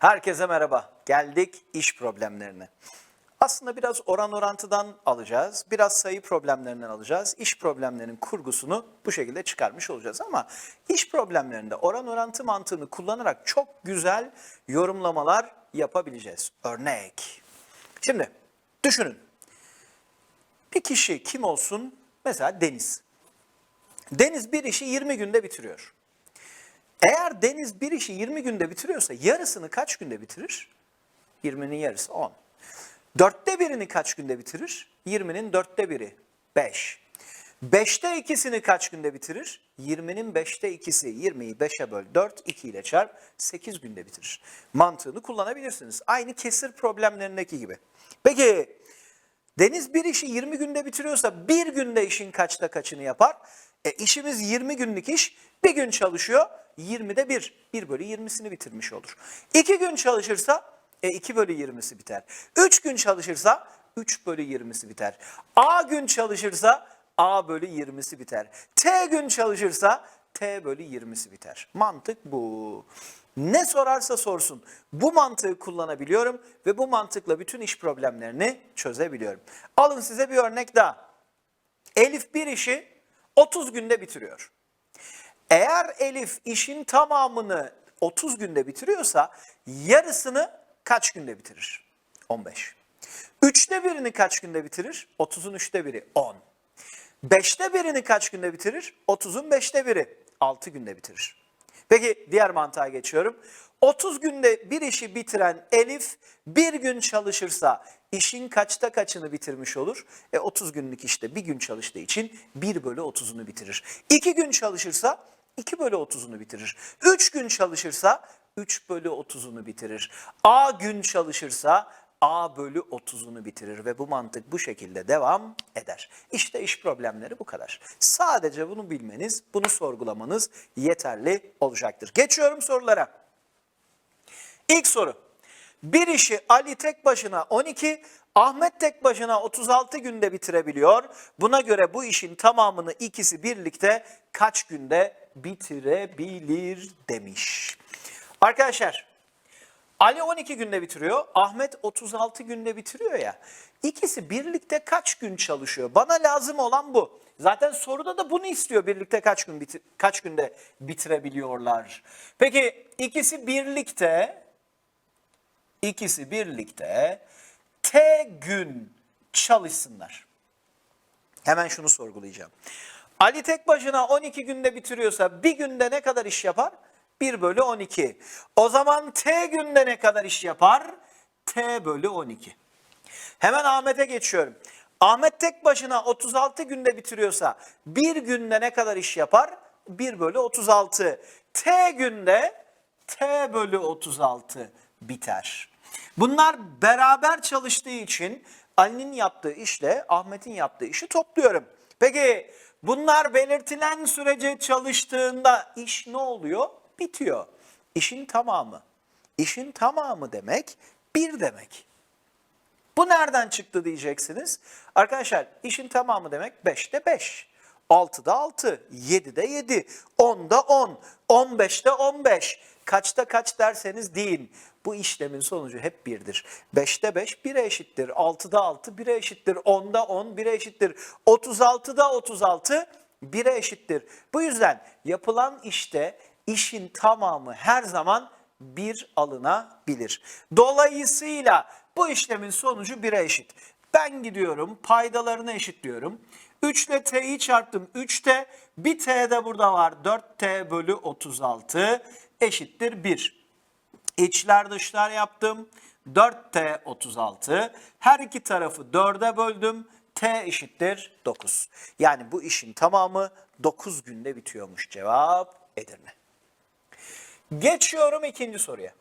Herkese merhaba. Geldik iş problemlerine. Aslında biraz oran orantıdan alacağız, biraz sayı problemlerinden alacağız. İş problemlerinin kurgusunu bu şekilde çıkarmış olacağız ama iş problemlerinde oran orantı mantığını kullanarak çok güzel yorumlamalar yapabileceğiz. Örnek. Şimdi düşünün. Bir kişi kim olsun? Mesela Deniz. Deniz bir işi 20 günde bitiriyor. Eğer Deniz bir işi 20 günde bitiriyorsa yarısını kaç günde bitirir? 20'nin yarısı 10. Dörtte birini kaç günde bitirir? 20'nin dörtte biri 5. Beşte ikisini kaç günde bitirir? 20'nin beşte ikisi 20'yi 5'e böl 4, 2 ile çarp 8 günde bitirir. Mantığını kullanabilirsiniz. Aynı kesir problemlerindeki gibi. Peki Deniz bir işi 20 günde bitiriyorsa bir günde işin kaçta kaçını yapar? E işimiz 20 günlük iş, bir gün çalışıyor, 20'de 1. 1 bölü 20'sini bitirmiş olur. 2 gün çalışırsa e 2 bölü 20'si biter. 3 gün çalışırsa 3 bölü 20'si biter. A gün çalışırsa A bölü 20'si biter. T gün çalışırsa T bölü 20'si biter. Mantık bu. Ne sorarsa sorsun bu mantığı kullanabiliyorum ve bu mantıkla bütün iş problemlerini çözebiliyorum. Alın size bir örnek daha. Elif bir işi 30 günde bitiriyor. Eğer Elif işin tamamını 30 günde bitiriyorsa yarısını kaç günde bitirir? 15. Üçte birini kaç günde bitirir? 30'un üçte biri 10. Beşte birini kaç günde bitirir? 30'un beşte biri 6 günde bitirir. Peki diğer mantığa geçiyorum. 30 günde bir işi bitiren Elif bir gün çalışırsa işin kaçta kaçını bitirmiş olur? E 30 günlük işte bir gün çalıştığı için 1 bölü 30'unu bitirir. 2 gün çalışırsa 2 bölü 30'unu bitirir. 3 gün çalışırsa 3 bölü 30'unu bitirir. A gün çalışırsa A bölü 30'unu bitirir ve bu mantık bu şekilde devam eder. İşte iş problemleri bu kadar. Sadece bunu bilmeniz, bunu sorgulamanız yeterli olacaktır. Geçiyorum sorulara. İlk soru. Bir işi Ali tek başına 12, Ahmet tek başına 36 günde bitirebiliyor. Buna göre bu işin tamamını ikisi birlikte kaç günde bitirebilir demiş. Arkadaşlar Ali 12 günde bitiriyor, Ahmet 36 günde bitiriyor ya. İkisi birlikte kaç gün çalışıyor? Bana lazım olan bu. Zaten soruda da bunu istiyor. Birlikte kaç gün biti- kaç günde bitirebiliyorlar? Peki ikisi birlikte ikisi birlikte T gün çalışsınlar. Hemen şunu sorgulayacağım. Ali tek başına 12 günde bitiriyorsa bir günde ne kadar iş yapar? 1 bölü 12. O zaman T günde ne kadar iş yapar? T bölü 12. Hemen Ahmet'e geçiyorum. Ahmet tek başına 36 günde bitiriyorsa bir günde ne kadar iş yapar? 1 bölü 36. T günde T bölü 36 biter. Bunlar beraber çalıştığı için Ali'nin yaptığı işle Ahmet'in yaptığı işi topluyorum. Peki bunlar belirtilen sürece çalıştığında iş ne oluyor? Bitiyor. İşin tamamı. İşin tamamı demek bir demek. Bu nereden çıktı diyeceksiniz. Arkadaşlar işin tamamı demek 5'te 5. 6'da 6, 7'de 7, 10'da 10, 15'te 15. Kaçta kaç derseniz deyin. Bu işlemin sonucu hep birdir. 5'te 5 1'e eşittir. 6'da 6 1'e eşittir. 10'da 10 1'e eşittir. 36'da 36 1'e eşittir. Bu yüzden yapılan işte işin tamamı her zaman bir alınabilir. Dolayısıyla bu işlemin sonucu 1'e eşit. Ben gidiyorum paydalarını eşitliyorum. 3 ile t'yi çarptım 3t. Bir t de burada var 4t bölü 36 eşittir 1. İçler dışlar yaptım. 4t 36. Her iki tarafı 4'e böldüm. T eşittir 9. Yani bu işin tamamı 9 günde bitiyormuş. Cevap Edirne. Geçiyorum ikinci soruya.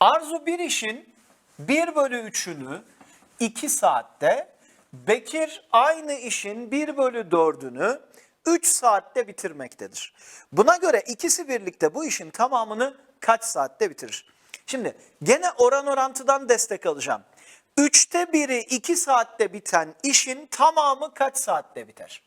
Arzu bir işin 1 bölü 3'ünü 2 saatte, Bekir aynı işin 1 bölü 4'ünü 3 saatte bitirmektedir. Buna göre ikisi birlikte bu işin tamamını kaç saatte bitirir? Şimdi gene oran orantıdan destek alacağım. 3'te biri 2 saatte biten işin tamamı kaç saatte biter?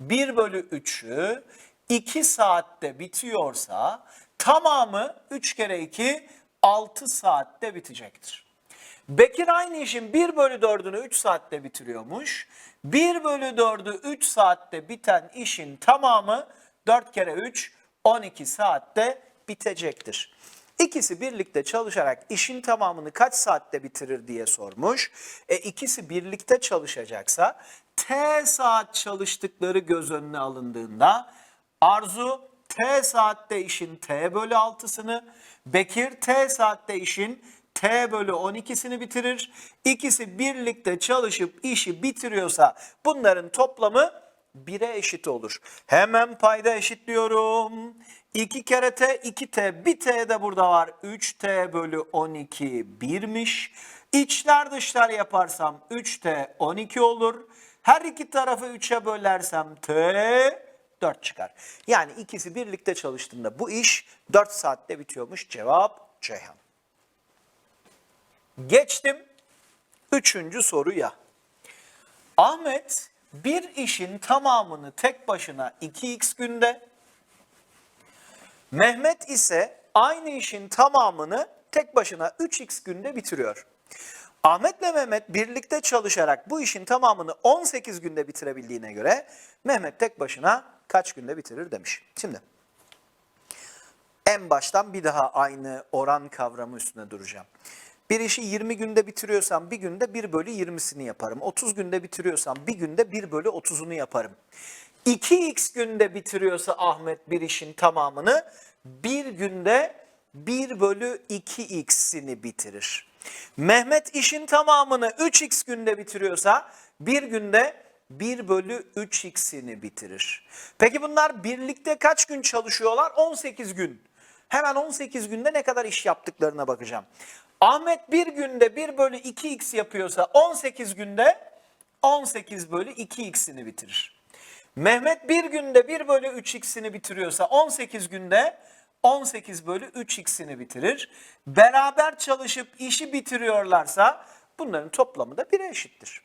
1 bölü 3'ü 2 saatte bitiyorsa tamamı 3 kere 2 6 saatte bitecektir. Bekir aynı işin 1 bölü 4'ünü 3 saatte bitiriyormuş. 1 bölü 4'ü 3 saatte biten işin tamamı 4 kere 3 12 saatte bitecektir. İkisi birlikte çalışarak işin tamamını kaç saatte bitirir diye sormuş. E ikisi birlikte çalışacaksa T saat çalıştıkları göz önüne alındığında Arzu T saatte işin T bölü 6'sını, Bekir T saatte işin T bölü 12'sini bitirir. İkisi birlikte çalışıp işi bitiriyorsa bunların toplamı 1'e eşit olur. Hemen payda eşitliyorum. 2 kere t, 2t, bir t de burada var. 3t bölü 12 1'miş. İçler dışlar yaparsam 3t 12 olur. Her iki tarafı 3'e bölersem t 4 çıkar. Yani ikisi birlikte çalıştığında bu iş 4 saatte bitiyormuş. Cevap Ceyhan. Geçtim üçüncü soruya. Ahmet bir işin tamamını tek başına 2x günde, Mehmet ise aynı işin tamamını tek başına 3x günde bitiriyor. Ahmet'le Mehmet birlikte çalışarak bu işin tamamını 18 günde bitirebildiğine göre Mehmet tek başına kaç günde bitirir demiş. Şimdi en baştan bir daha aynı oran kavramı üstüne duracağım. Bir işi 20 günde bitiriyorsam bir günde 1 bölü 20'sini yaparım. 30 günde bitiriyorsam bir günde 1 bölü 30'unu yaparım. 2x günde bitiriyorsa Ahmet bir işin tamamını bir günde 1 bölü 2x'ini bitirir. Mehmet işin tamamını 3x günde bitiriyorsa bir günde 1 bölü 3x'ini bitirir. Peki bunlar birlikte kaç gün çalışıyorlar? 18 gün. Hemen 18 günde ne kadar iş yaptıklarına bakacağım. Ahmet bir günde 1 bölü 2x yapıyorsa 18 günde 18 bölü 2x'ini bitirir. Mehmet bir günde 1 bölü 3x'ini bitiriyorsa 18 günde 18 bölü 3x'ini bitirir. Beraber çalışıp işi bitiriyorlarsa bunların toplamı da 1'e eşittir.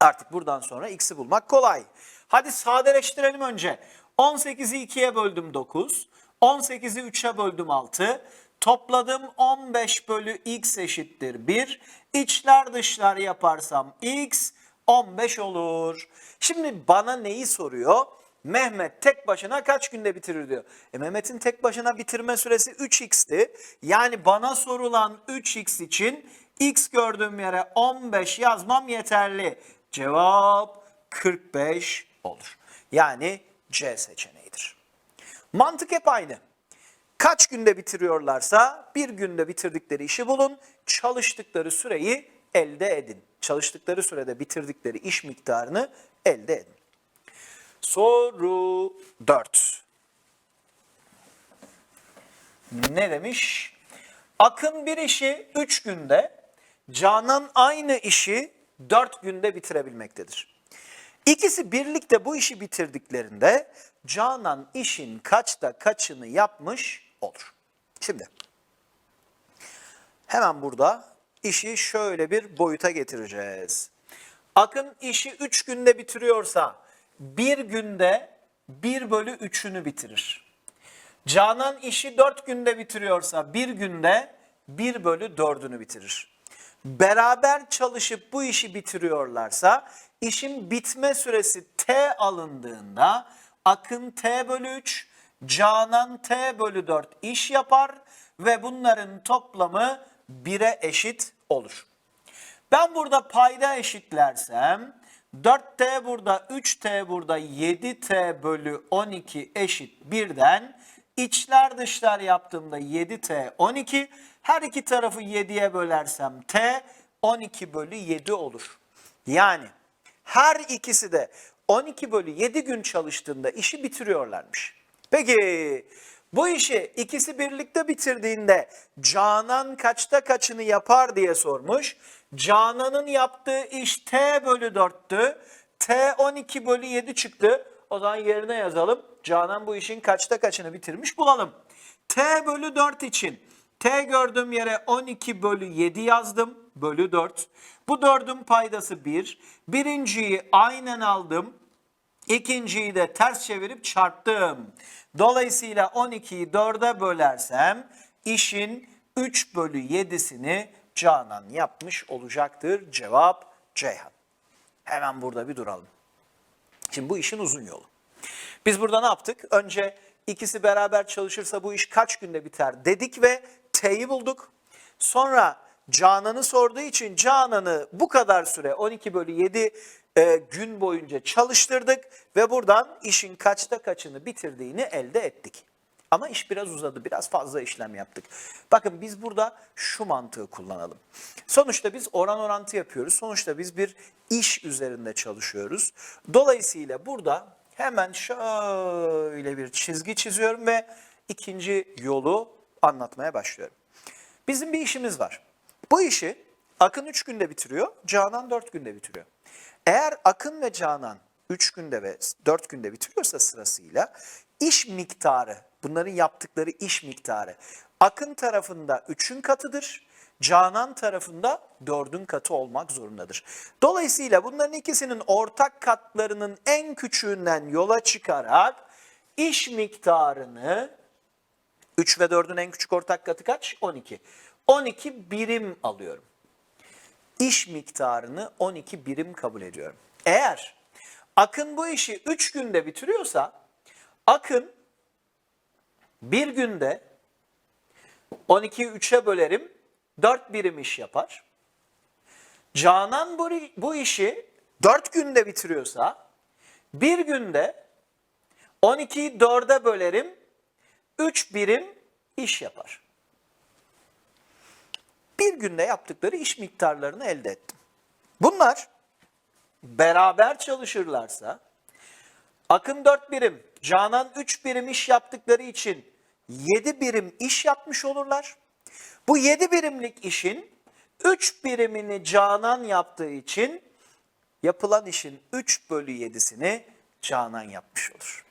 Artık buradan sonra x'i bulmak kolay. Hadi sadeleştirelim önce. 18'i 2'ye böldüm 9. 18'i 3'e böldüm 6. Topladım 15 bölü x eşittir 1. İçler dışlar yaparsam x 15 olur. Şimdi bana neyi soruyor? Mehmet tek başına kaç günde bitirir diyor. E Mehmet'in tek başına bitirme süresi 3x'ti. Yani bana sorulan 3x için x gördüğüm yere 15 yazmam yeterli. Cevap 45 olur. Yani C seçeneğidir. Mantık hep aynı. Kaç günde bitiriyorlarsa bir günde bitirdikleri işi bulun, çalıştıkları süreyi elde edin. Çalıştıkları sürede bitirdikleri iş miktarını elde edin. Soru 4. Ne demiş? Akın bir işi 3 günde, Canan aynı işi 4 günde bitirebilmektedir. İkisi birlikte bu işi bitirdiklerinde Canan işin kaçta kaçını yapmış olur. Şimdi hemen burada işi şöyle bir boyuta getireceğiz. Akın işi 3 günde bitiriyorsa bir günde 1 bölü 3'ünü bitirir. Canan işi 4 günde bitiriyorsa bir günde 1 bölü 4'ünü bitirir. Beraber çalışıp bu işi bitiriyorlarsa işin bitme süresi T alındığında Akın T bölü 3, Canan T bölü 4 iş yapar ve bunların toplamı 1'e eşit olur. Ben burada payda eşitlersem 4t burada 3t burada 7t bölü 12 eşit 1'den içler dışlar yaptığımda 7t 12 her iki tarafı 7'ye bölersem t 12 bölü 7 olur. Yani her ikisi de 12 bölü 7 gün çalıştığında işi bitiriyorlarmış. Peki bu işi ikisi birlikte bitirdiğinde Canan kaçta kaçını yapar diye sormuş. Canan'ın yaptığı iş T bölü 4'tü. T 12 bölü 7 çıktı. O zaman yerine yazalım. Canan bu işin kaçta kaçını bitirmiş bulalım. T bölü 4 için T gördüğüm yere 12 bölü 7 yazdım. Bölü 4. Bu 4'ün paydası 1. Birinciyi aynen aldım. İkinciyi de ters çevirip çarptım. Dolayısıyla 12'yi 4'e bölersem işin 3 bölü 7'sini Canan yapmış olacaktır. Cevap Ceyhan. Hemen burada bir duralım. Şimdi bu işin uzun yolu. Biz burada ne yaptık? Önce ikisi beraber çalışırsa bu iş kaç günde biter dedik ve T'yi bulduk. Sonra Canan'ı sorduğu için Canan'ı bu kadar süre 12 bölü 7 e, gün boyunca çalıştırdık ve buradan işin kaçta kaçını bitirdiğini elde ettik. Ama iş biraz uzadı, biraz fazla işlem yaptık. Bakın biz burada şu mantığı kullanalım. Sonuçta biz oran orantı yapıyoruz. Sonuçta biz bir iş üzerinde çalışıyoruz. Dolayısıyla burada hemen şöyle bir çizgi çiziyorum ve ikinci yolu anlatmaya başlıyorum. Bizim bir işimiz var. Bu işi Akın 3 günde bitiriyor, Canan 4 günde bitiriyor. Eğer Akın ve Canan 3 günde ve 4 günde bitiriyorsa sırasıyla iş miktarı, bunların yaptıkları iş miktarı Akın tarafında 3'ün katıdır, Canan tarafında 4'ün katı olmak zorundadır. Dolayısıyla bunların ikisinin ortak katlarının en küçüğünden yola çıkarak iş miktarını 3 ve 4'ün en küçük ortak katı kaç? 12. 12 birim alıyorum. İş miktarını 12 birim kabul ediyorum. Eğer Akın bu işi 3 günde bitiriyorsa Akın bir günde 12'yi 3'e bölerim 4 birim iş yapar. Canan bu, bu işi 4 günde bitiriyorsa bir günde 12'yi 4'e bölerim 3 birim iş yapar. Bir günde yaptıkları iş miktarlarını elde ettim. Bunlar beraber çalışırlarsa Akın 4 birim, Canan 3 birim iş yaptıkları için 7 birim iş yapmış olurlar. Bu 7 birimlik işin 3 birimini Canan yaptığı için yapılan işin 3 bölü 7'sini Canan yapmış olur.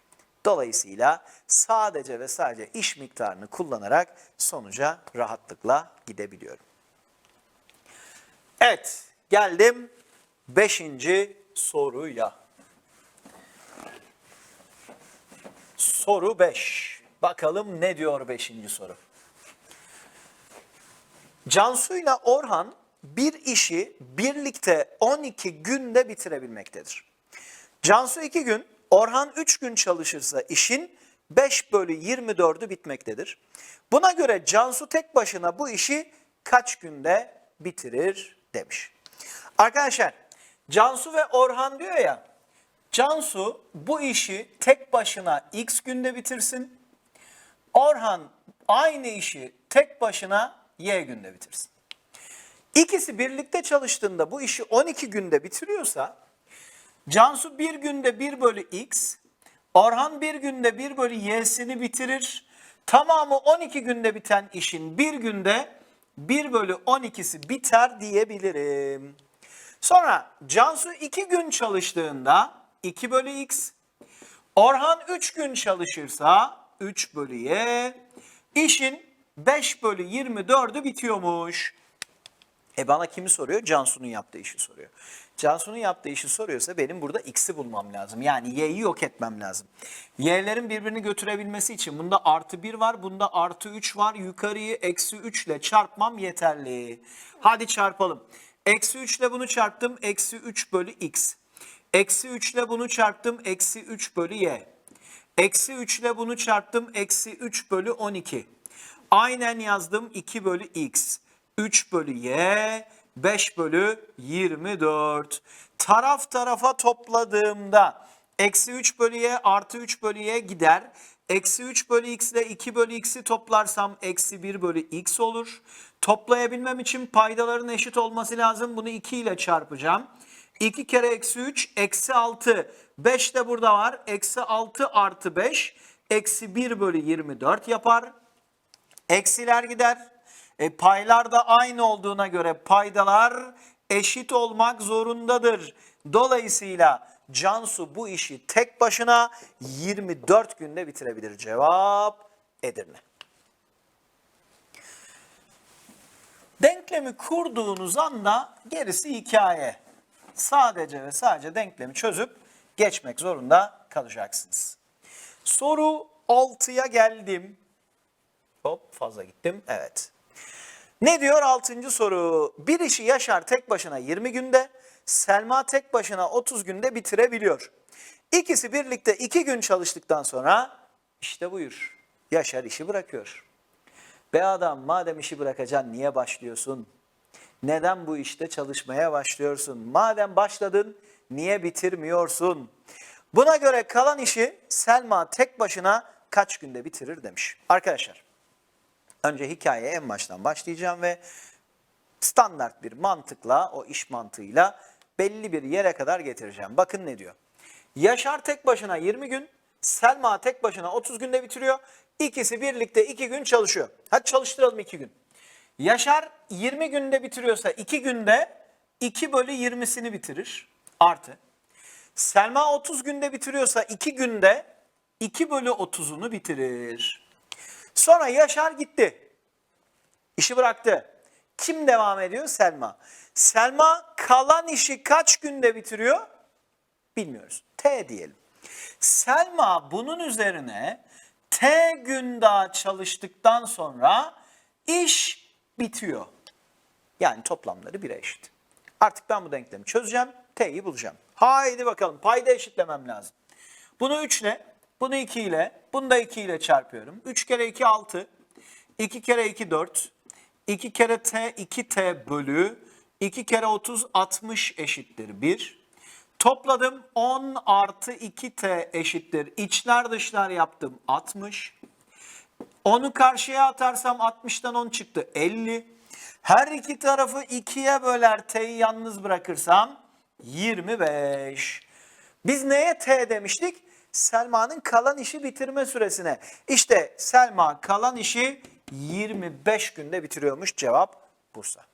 Dolayısıyla sadece ve sadece iş miktarını kullanarak sonuca rahatlıkla gidebiliyorum. Evet, geldim 5. soruya. Soru 5. Bakalım ne diyor 5. soru. Cansu ile Orhan bir işi birlikte 12 günde bitirebilmektedir. Cansu 2 gün, Orhan 3 gün çalışırsa işin 5 bölü 24'ü bitmektedir. Buna göre Cansu tek başına bu işi kaç günde bitirir demiş. Arkadaşlar Cansu ve Orhan diyor ya, Cansu bu işi tek başına x günde bitirsin. Orhan aynı işi tek başına y günde bitirsin. İkisi birlikte çalıştığında bu işi 12 günde bitiriyorsa Cansu bir günde 1 bölü x, Orhan bir günde 1 bölü y'sini bitirir. Tamamı 12 günde biten işin bir günde 1 bölü 12'si biter diyebilirim. Sonra Cansu 2 gün çalıştığında 2 bölü x, Orhan 3 gün çalışırsa 3 bölü y, işin 5 bölü 24'ü bitiyormuş. E bana kimi soruyor? Cansu'nun yaptığı işi soruyor. Cansu'nun yaptığı işi soruyorsa benim burada x'i bulmam lazım. Yani y'yi yok etmem lazım. Y'lerin birbirini götürebilmesi için bunda artı 1 var, bunda artı 3 var. Yukarıyı eksi 3 ile çarpmam yeterli. Hadi çarpalım. Eksi 3 ile bunu çarptım. Eksi 3 bölü x. Eksi 3 ile bunu çarptım. Eksi 3 bölü y. Eksi 3 ile bunu çarptım. Eksi 3 bölü 12. Aynen yazdım 2 bölü x. 3 bölü y, 5 bölü 24. Taraf tarafa topladığımda eksi 3 bölü y artı 3 bölü y gider. Eksi 3 bölü x ile 2 bölü x'i toplarsam eksi 1 bölü x olur. Toplayabilmem için paydaların eşit olması lazım. Bunu 2 ile çarpacağım. 2 kere eksi 3 eksi 6. 5 de burada var. Eksi 6 artı 5 eksi 1 bölü 24 yapar. Eksiler gider. E, paylar da aynı olduğuna göre paydalar eşit olmak zorundadır. Dolayısıyla Cansu bu işi tek başına 24 günde bitirebilir. Cevap Edirne. Denklemi kurduğunuz anda gerisi hikaye. Sadece ve sadece denklemi çözüp geçmek zorunda kalacaksınız. Soru 6'ya geldim. Hop fazla gittim. Evet. Ne diyor 6. soru? Bir işi Yaşar tek başına 20 günde, Selma tek başına 30 günde bitirebiliyor. İkisi birlikte 2 gün çalıştıktan sonra işte buyur. Yaşar işi bırakıyor. Be adam madem işi bırakacaksın niye başlıyorsun? Neden bu işte çalışmaya başlıyorsun? Madem başladın niye bitirmiyorsun? Buna göre kalan işi Selma tek başına kaç günde bitirir demiş. Arkadaşlar önce hikayeye en baştan başlayacağım ve standart bir mantıkla o iş mantığıyla belli bir yere kadar getireceğim. Bakın ne diyor. Yaşar tek başına 20 gün, Selma tek başına 30 günde bitiriyor. İkisi birlikte 2 gün çalışıyor. Hadi çalıştıralım 2 gün. Yaşar 20 günde bitiriyorsa 2 günde 2 bölü 20'sini bitirir. Artı. Selma 30 günde bitiriyorsa 2 günde 2 bölü 30'unu bitirir. Sonra Yaşar gitti. İşi bıraktı. Kim devam ediyor? Selma. Selma kalan işi kaç günde bitiriyor? Bilmiyoruz. T diyelim. Selma bunun üzerine T gün daha çalıştıktan sonra iş bitiyor. Yani toplamları 1'e eşit. Artık ben bu denklemi çözeceğim. T'yi bulacağım. Haydi bakalım payda eşitlemem lazım. Bunu 3 ile, bunu 2 ile, bunu da 2 ile çarpıyorum. 3 kere 2 6, 2 kere 2 4, 2 kere T 2T bölü 2 kere 30 60 eşittir 1. Topladım 10 artı 2T eşittir. İçler dışlar yaptım 60. Onu karşıya atarsam 60'tan 10 çıktı 50. Her iki tarafı 2'ye böler T'yi yalnız bırakırsam 25. Biz neye T demiştik? Selma'nın kalan işi bitirme süresine. İşte Selma kalan işi 25 günde bitiriyormuş cevap Bursa.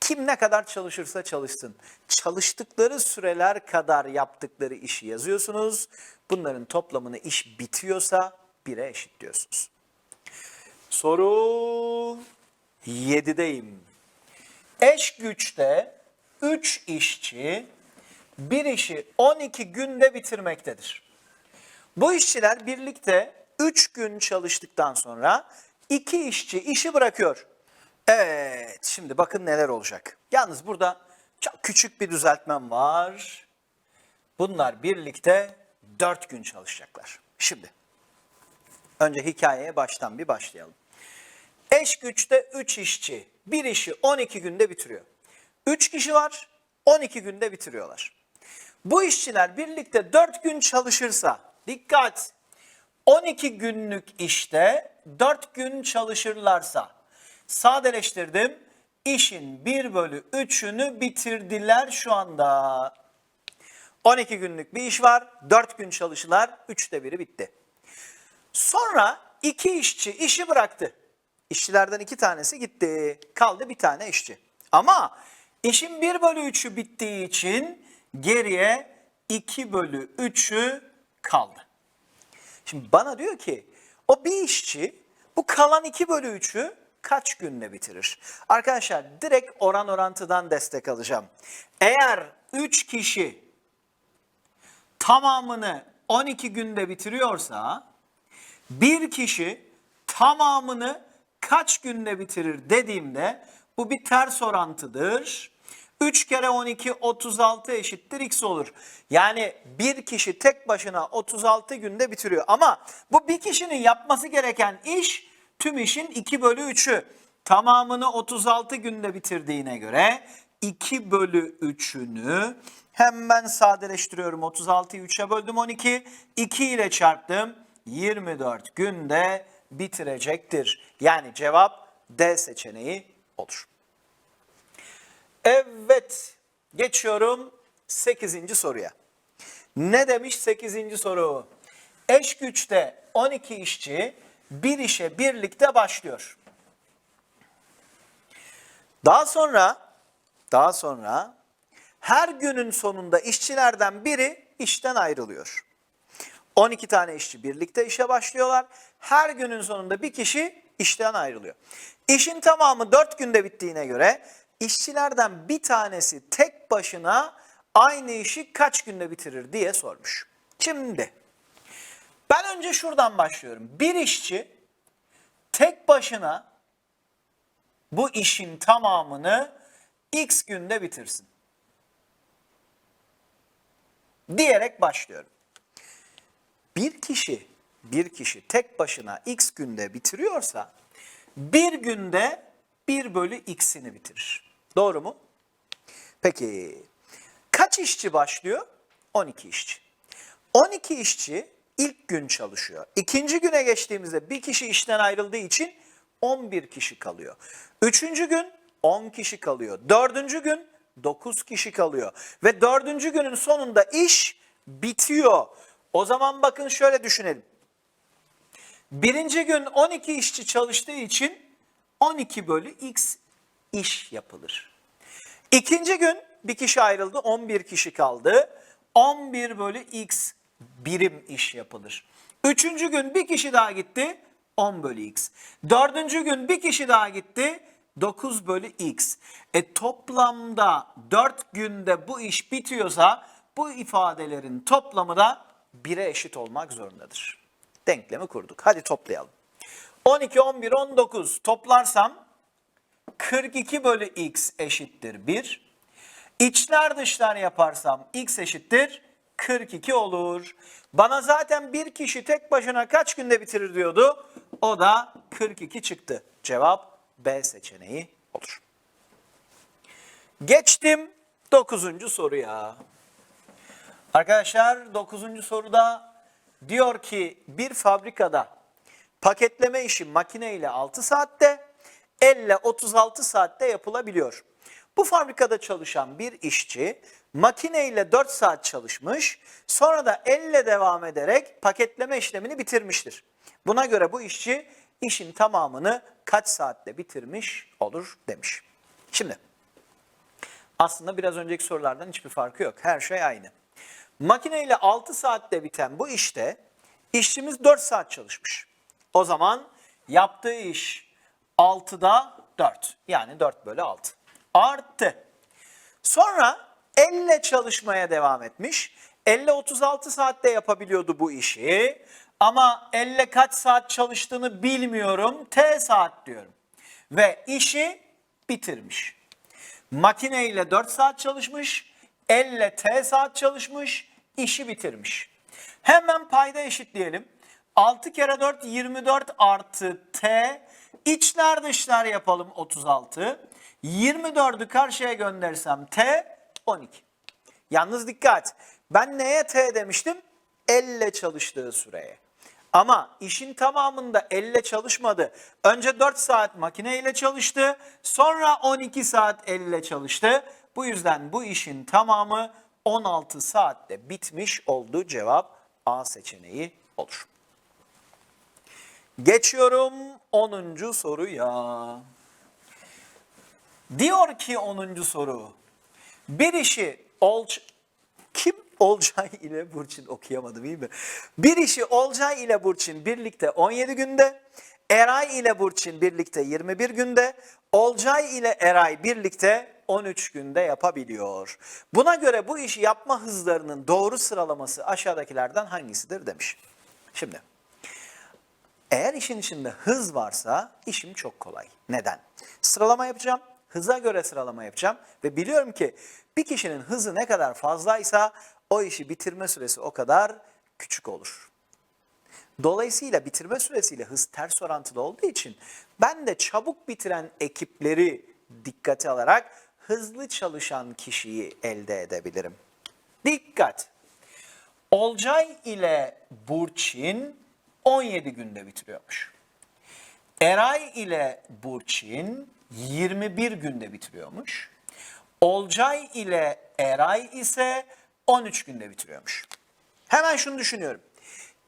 Kim ne kadar çalışırsa çalışsın. Çalıştıkları süreler kadar yaptıkları işi yazıyorsunuz. Bunların toplamını iş bitiyorsa 1'e eşitliyorsunuz. Soru 7'deyim. Eş güçte 3 işçi bir işi 12 günde bitirmektedir. Bu işçiler birlikte 3 gün çalıştıktan sonra iki işçi işi bırakıyor. Evet, şimdi bakın neler olacak. Yalnız burada çok küçük bir düzeltmem var. Bunlar birlikte 4 gün çalışacaklar. Şimdi önce hikayeye baştan bir başlayalım. Eş güçte 3 işçi bir işi 12 günde bitiriyor. 3 kişi var 12 günde bitiriyorlar. Bu işçiler birlikte 4 gün çalışırsa dikkat 12 günlük işte 4 gün çalışırlarsa sadeleştirdim işin 1 bölü 3'ünü bitirdiler şu anda. 12 günlük bir iş var 4 gün çalışırlar 3'te biri bitti. Sonra iki işçi işi bıraktı. İşçilerden iki tanesi gitti. Kaldı bir tane işçi. Ama işin 1 bölü 3'ü bittiği için geriye 2 bölü 3'ü kaldı. Şimdi bana diyor ki o bir işçi bu kalan 2 bölü 3'ü kaç günde bitirir? Arkadaşlar direkt oran orantıdan destek alacağım. Eğer 3 kişi tamamını 12 günde bitiriyorsa bir kişi tamamını kaç günde bitirir dediğimde bu bir ters orantıdır. 3 kere 12 36 eşittir x olur. Yani bir kişi tek başına 36 günde bitiriyor. Ama bu bir kişinin yapması gereken iş tüm işin 2 bölü 3'ü. Tamamını 36 günde bitirdiğine göre 2 bölü 3'ünü hemen sadeleştiriyorum. 36'yı 3'e böldüm 12. 2 ile çarptım. 24 günde bitirecektir. Yani cevap D seçeneği olur. Evet, geçiyorum 8. soruya. Ne demiş 8. soru? Eş güçte 12 işçi bir işe birlikte başlıyor. Daha sonra daha sonra her günün sonunda işçilerden biri işten ayrılıyor. 12 tane işçi birlikte işe başlıyorlar. Her günün sonunda bir kişi işten ayrılıyor. İşin tamamı 4 günde bittiğine göre işçilerden bir tanesi tek başına aynı işi kaç günde bitirir diye sormuş. Şimdi ben önce şuradan başlıyorum. Bir işçi tek başına bu işin tamamını x günde bitirsin. Diyerek başlıyorum. Bir kişi, bir kişi tek başına x günde bitiriyorsa bir günde 1 bölü x'ini bitirir. Doğru mu? Peki kaç işçi başlıyor? 12 işçi. 12 işçi ilk gün çalışıyor. İkinci güne geçtiğimizde bir kişi işten ayrıldığı için 11 kişi kalıyor. Üçüncü gün 10 kişi kalıyor. Dördüncü gün 9 kişi kalıyor. Ve dördüncü günün sonunda iş bitiyor. O zaman bakın şöyle düşünelim. Birinci gün 12 işçi çalıştığı için 12 bölü x iş yapılır. İkinci gün bir kişi ayrıldı, 11 kişi kaldı. 11 bölü x birim iş yapılır. Üçüncü gün bir kişi daha gitti, 10 bölü x. Dördüncü gün bir kişi daha gitti, 9 bölü x. E toplamda 4 günde bu iş bitiyorsa bu ifadelerin toplamı da 1'e eşit olmak zorundadır. Denklemi kurduk. Hadi toplayalım. 12, 11, 19 toplarsam 42 bölü x eşittir 1. İçler dışlar yaparsam x eşittir 42 olur. Bana zaten bir kişi tek başına kaç günde bitirir diyordu. O da 42 çıktı. Cevap B seçeneği olur. Geçtim 9. soruya. Arkadaşlar 9. soruda diyor ki bir fabrikada paketleme işi makine ile 6 saatte, elle 36 saatte yapılabiliyor. Bu fabrikada çalışan bir işçi makine ile 4 saat çalışmış, sonra da elle devam ederek paketleme işlemini bitirmiştir. Buna göre bu işçi işin tamamını kaç saatte bitirmiş olur demiş. Şimdi aslında biraz önceki sorulardan hiçbir farkı yok. Her şey aynı. Makine ile 6 saatte biten bu işte işçimiz 4 saat çalışmış. O zaman yaptığı iş 6'da 4. Yani 4 bölü 6. Arttı. Sonra elle çalışmaya devam etmiş. Elle 36 saatte yapabiliyordu bu işi. Ama elle kaç saat çalıştığını bilmiyorum. T saat diyorum. Ve işi bitirmiş. Makine ile 4 saat çalışmış. Elle T saat çalışmış. işi bitirmiş. Hemen payda eşitleyelim. 6 kere 4 24 artı T. İçler dışlar yapalım 36. 24'ü karşıya göndersem T 12. Yalnız dikkat. Ben neye T demiştim? Elle çalıştığı süreye. Ama işin tamamında elle çalışmadı. Önce 4 saat makineyle çalıştı. Sonra 12 saat elle çalıştı. Bu yüzden bu işin tamamı 16 saatte bitmiş oldu. Cevap A seçeneği olur. Geçiyorum 10. soruya. Diyor ki 10. soru. Bir işi Olç kim Olcay ile Burçin okuyamadım iyi mi? Bir işi Olcay ile Burçin birlikte 17 günde, Eray ile Burçin birlikte 21 günde, Olcay ile Eray birlikte 13 günde yapabiliyor. Buna göre bu işi yapma hızlarının doğru sıralaması aşağıdakilerden hangisidir demiş. Şimdi eğer işin içinde hız varsa işim çok kolay. Neden? Sıralama yapacağım, hıza göre sıralama yapacağım ve biliyorum ki bir kişinin hızı ne kadar fazlaysa o işi bitirme süresi o kadar küçük olur. Dolayısıyla bitirme süresiyle hız ters orantılı olduğu için ben de çabuk bitiren ekipleri dikkate alarak hızlı çalışan kişiyi elde edebilirim. Dikkat! Olcay ile Burçin 17 günde bitiriyormuş. Eray ile Burçin 21 günde bitiriyormuş. Olcay ile Eray ise 13 günde bitiriyormuş. Hemen şunu düşünüyorum.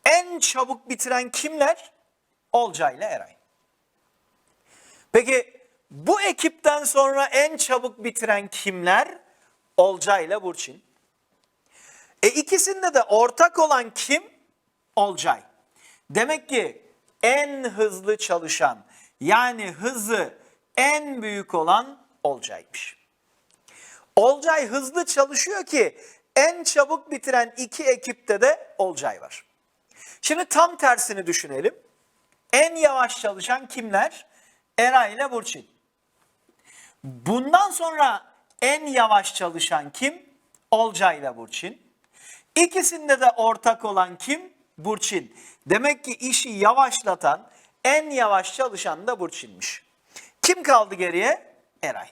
En çabuk bitiren kimler? Olcay ile Eray. Peki bu ekipten sonra en çabuk bitiren kimler? Olcay ile Burçin. E ikisinde de ortak olan kim? Olcay. Demek ki en hızlı çalışan yani hızı en büyük olan Olcay'mış. Olcay hızlı çalışıyor ki en çabuk bitiren iki ekipte de Olcay var. Şimdi tam tersini düşünelim. En yavaş çalışan kimler? Eray ile Burçin. Bundan sonra en yavaş çalışan kim? Olcay ile Burçin. İkisinde de ortak olan kim? Burçin. Demek ki işi yavaşlatan, en yavaş çalışan da Burçin'miş. Kim kaldı geriye? Eray.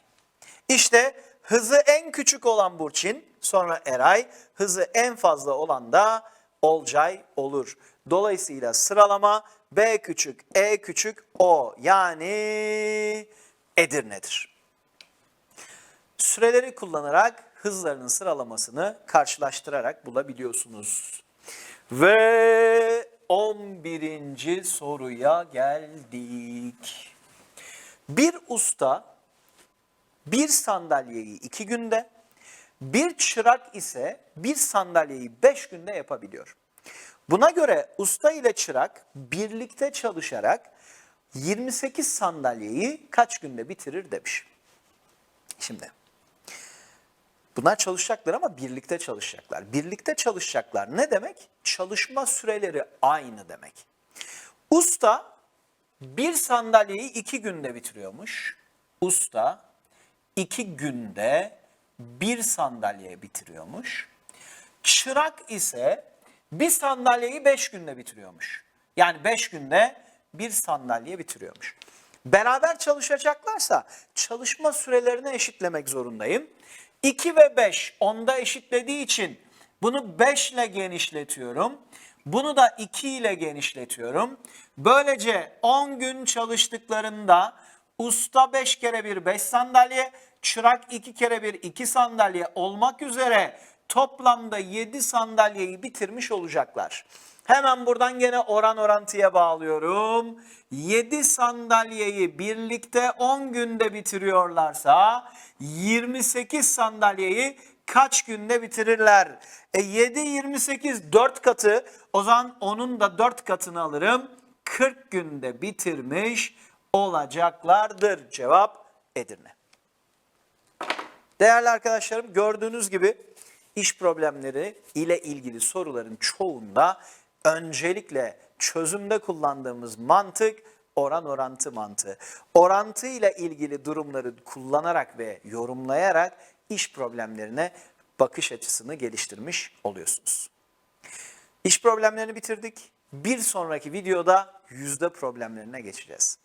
İşte hızı en küçük olan Burçin, sonra Eray, hızı en fazla olan da Olcay olur. Dolayısıyla sıralama B küçük, E küçük, O yani Edirne'dir. Süreleri kullanarak hızlarının sıralamasını karşılaştırarak bulabiliyorsunuz. Ve 11. soruya geldik. Bir usta bir sandalyeyi iki günde, bir çırak ise bir sandalyeyi beş günde yapabiliyor. Buna göre usta ile çırak birlikte çalışarak 28 sandalyeyi kaç günde bitirir demiş. Şimdi bunlar çalışacaklar ama birlikte çalışacaklar. Birlikte çalışacaklar ne demek? Çalışma süreleri aynı demek. Usta bir sandalyeyi iki günde bitiriyormuş. Usta iki günde bir sandalye bitiriyormuş. Çırak ise bir sandalyeyi beş günde bitiriyormuş. Yani beş günde bir sandalye bitiriyormuş. Beraber çalışacaklarsa çalışma sürelerini eşitlemek zorundayım. 2 ve 5 onda eşitlediği için bunu 5 ile genişletiyorum. Bunu da 2 ile genişletiyorum. Böylece 10 gün çalıştıklarında usta 5 kere 1 5 sandalye, çırak 2 kere 1 2 sandalye olmak üzere toplamda 7 sandalyeyi bitirmiş olacaklar. Hemen buradan gene oran orantıya bağlıyorum. 7 sandalyeyi birlikte 10 günde bitiriyorlarsa 28 sandalyeyi kaç günde bitirirler? E 7 28 4 katı. O zaman onun da 4 katını alırım. 40 günde bitirmiş olacaklardır. Cevap Edirne. Değerli arkadaşlarım gördüğünüz gibi iş problemleri ile ilgili soruların çoğunda öncelikle çözümde kullandığımız mantık oran orantı mantığı. Orantı ile ilgili durumları kullanarak ve yorumlayarak iş problemlerine bakış açısını geliştirmiş oluyorsunuz. İş problemlerini bitirdik. Bir sonraki videoda yüzde problemlerine geçeceğiz.